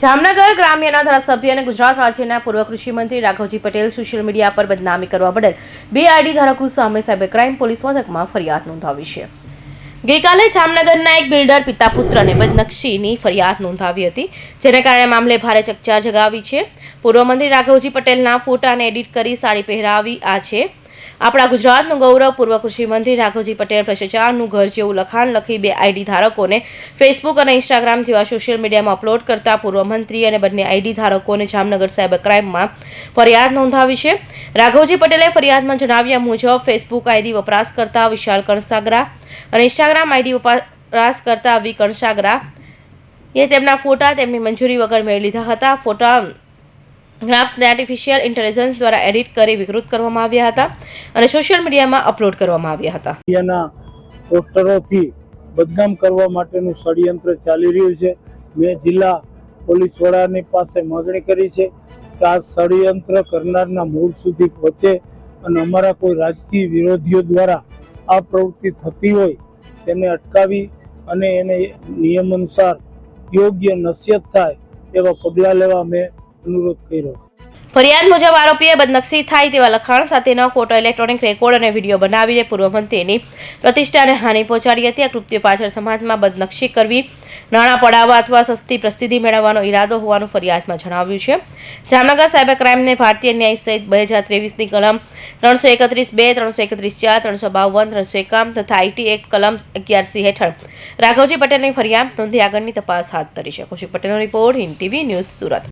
જામનગર ગ્રામ્યના ધારાસભ્ય અને ગુજરાત રાજ્યના પૂર્વ કૃષિમંત્રી રાઘવજી પટેલ સોશિયલ મીડિયા પર બદનામી કરવા બદલ બે આઈડી ધારકો સામે સાયબર ક્રાઇમ પોલીસ મથકમાં ફરિયાદ નોંધાવી છે. ગઈકાલે જામનગરના એક બિલ્ડર પિતા પુત્રને બદનક્ષીની ફરિયાદ નોંધાવી હતી, જેને કારણે મામલે ભારે ચકચાર જગાવી છે. પૂર્વ મંત્રી રાઘવજી પટેલના ફોટાને એડિટ કરી સાડી પહેરાવી આ છે. આપણા ગુજરાતનું ગૌરવ પૂર્વ કૃષિ મંત્રી રાઘવજી પટેલ ભ્રષ્ટાચારનું ઘર જેવું લખાણ લખી બે આઈડી ધારકોને ફેસબુક અને ઇન્સ્ટાગ્રામ જેવા સોશિયલ મીડિયામાં અપલોડ કરતા પૂર્વ મંત્રી અને બંને આઈડી ધારકોને જામનગર સાયબર ક્રાઇમમાં ફરિયાદ નોંધાવી છે. રાઘવજી પટેલે ફરિયાદમાં જણાવ્યા મુજબ ફેસબુક આઈડી વપરાશ કરતા વિશાલ કણસાગરા અને ઇન્સ્ટાગ્રામ આઈડી વપરાશ કરતા વી કણસાગરા એ તેમના ફોટા તેમની મંજૂરી વગર મેળવી લીધા હતા. ફોટા ગ્રાફ્સને આર્ટિફિશિયલ ઇન્ટેલિજન્સ દ્વારા એડિટ કરી વિકૃત કરવામાં આવ્યા હતા અને સોશિયલ મીડિયામાં અપલોડ કરવામાં આવ્યા હતા. મીડિયાના પોસ્ટરોથી બદનામ કરવા માટેનું ષડયંત્ર ચાલી રહ્યું છે. મેં જિલ્લા પોલીસ વડાની પાસે માગણી કરી છે કે આ ષડયંત્ર કરનારના મૂળ સુધી પહોંચે અને અમારા કોઈ રાજકીય વિરોધીઓ દ્વારા આ પ્રવૃત્તિ થતી હોય તેને અટકાવી અને એને નિયમ અનુસાર યોગ્ય નસીહત થાય એવા પગલાં લેવા મેં અનુરોધ કર્યો છે. ફરિયાદ મુજબ આરોપીએ બદનક્ષી થાય તેવા લખાણ સાથેનો ખોટો ઇલેક્ટ્રોનિક રેકોર્ડ અને વીડિયો બનાવીને પૂર્વ મંત્રીની પ્રતિષ્ઠાને હાનિ પહોંચાડી હતી. આ કૃત્ય પાછળ સમાજમાં બદનક્ષી કરવી, નાણાં પડાવવા અથવા સસ્તી પ્રસિદ્ધિ મેળવવાનો ઈરાદો હોવાનું ફરિયાદમાં જણાવ્યું છે. જામનગર સાયબર ક્રાઇમને ભારતીય ન્યાય સહિત બે હજાર ત્રેવીસની કલમ ત્રણસો એકત્રીસ બે, ત્રણસો એકત્રીસ ચાર, ત્રણસો બાવન, ત્રણસો એકાવન તથા આઈટી એક કલમ અગિયારસી હેઠળ રાઘવજી પટેલની ફરિયાદ નોંધી આગળની તપાસ હાથ ધરી છે. કૌશિક પટેલનો report Hind TV news Surat.